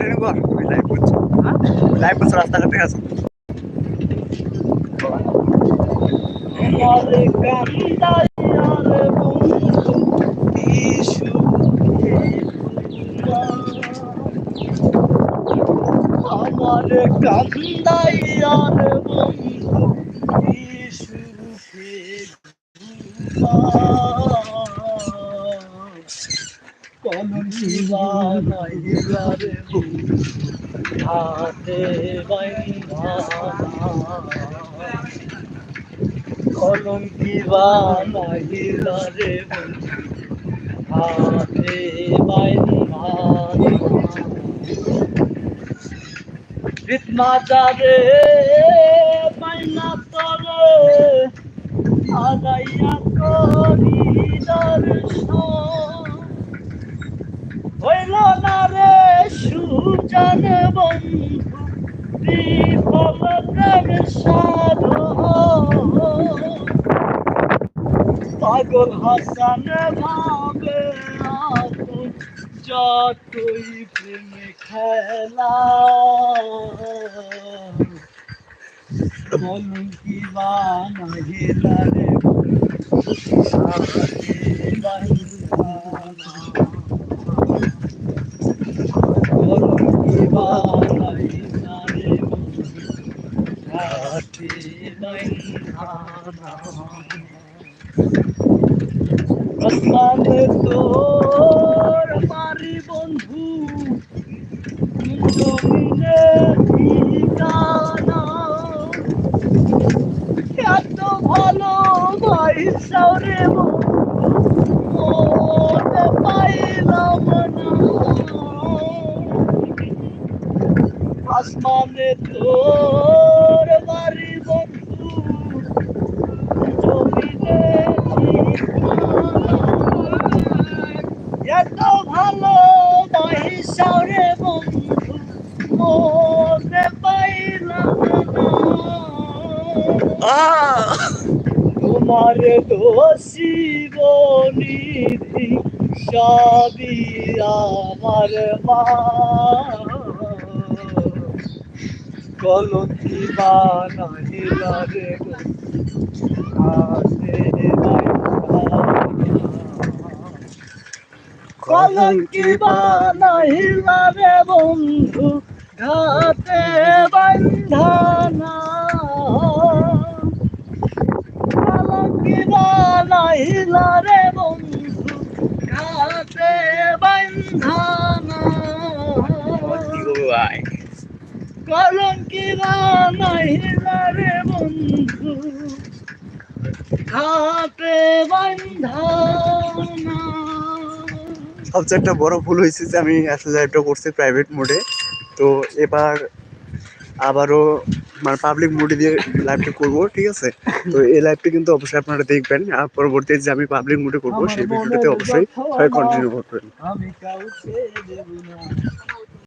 Continue কর ওই live করছি। লাইভ করছি রাস্তাঘাটে আছে। আমার কলঙ্কি বানাইয়ার বন্ধু হাতে বাইন্ধা কলঙ্কি বানাইলা রে হাতে বাইনা মাজারে বাইনা তরে আগাইয়া করি দর্শন হইল না রে সুজন বন্ধু, বিফল প্রেম সাধন। পাগল হাসান ভাবে যতই প্রেম খেলা। বলুন কি বানাইলা রে সাথে বান্ধা বলুন কি বানাইলা রে আসমানে তোর পারি বন্ধু এত ভালো ভাই সাউরে মনে পাইলাম আসমানে তোর এত ভালো মহিষারে বন্ধু মনে পাইলাম তোমার দোষী বনিধি সবই আমার মা। কলকি বানাইলা রে হাতে কলঙ্কি বানাইলা রে বন্ধু ঘাতে বন্ধনা কলঙ্কি বানাইলা রে বন্ধু ঘাতে বন্ধনা কলঙ্কি রে বন্ধু ঘাতে বন্ধনা সবচেয়ে একটা বড় ভুল হয়েছে যে আমি আসলে লাইভটা করছি প্রাইভেট মোডে তো এবার আবারও মানে পাবলিক মোডে দিয়ে লাইভটা করব ঠিক আছে? তো এই লাইভটা কিন্তু অবশ্যই আপনারা দেখবেন আর পরবর্তী যে আমি পাবলিক মোডে করব সেই ভিডিওটাতে অবশ্যই কন্টিনিউ করবেন।